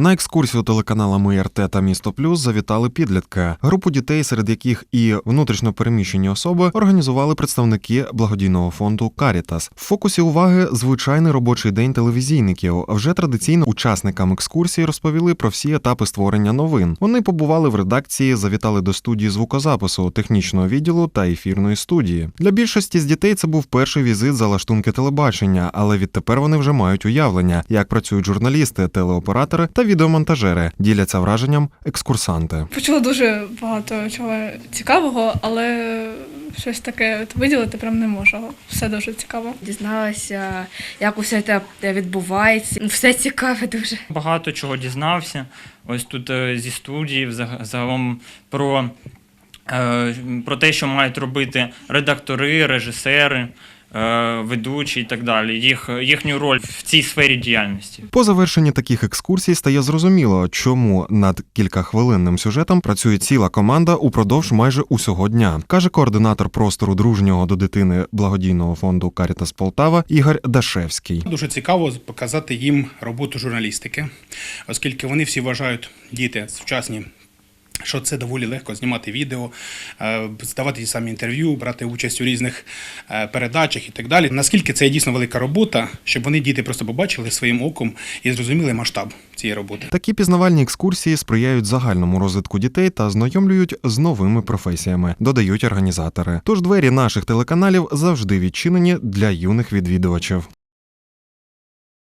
На екскурсію телеканалами РТ та Місто Плюс завітали підлітки. Групу дітей, серед яких і внутрішньо переміщені особи, організували представники благодійного фонду Карітас. В фокусі уваги звичайний робочий день телевізійників. Вже традиційно учасникам екскурсії розповіли про всі етапи створення новин. Вони побували в редакції, завітали до студії звукозапису, технічного відділу та ефірної студії. Для більшості з дітей це був перший візит за лаштунки телебачення, але відтепер вони вже мають уявлення, як працюють журналісти, телеоператори та відеомонтажери. Діляться враженням екскурсанти. Почула дуже багато чого цікавого, але щось таке от виділити прям не можу. Все дуже цікаво. Дізналася, як усе це відбувається. Все цікаве дуже. Багато чого дізнався. Ось тут е, зі студії загалом про, е, про те, що мають робити редактори, режисери, ведучі і так далі. Їх, їхню роль в цій сфері діяльності. По завершенні таких екскурсій стає зрозуміло, чому над кількахвилинним сюжетом працює ціла команда упродовж майже усього дня, каже координатор простору дружнього до дитини благодійного фонду Карітас Полтава Ігор Дашевський. Дуже цікаво показати їм роботу журналістики, оскільки вони всі вважають діти сучасні. Що це доволі легко знімати відео, е, здавати самі інтерв'ю, брати участь у різних е, передачах і так далі. Наскільки це дійсно велика робота, щоб вони діти просто побачили своїм оком і зрозуміли масштаб цієї роботи. Такі пізнавальні екскурсії сприяють загальному розвитку дітей та знайомлюють з новими професіями, додають організатори. Тож двері наших телеканалів завжди відчинені для юних відвідувачів.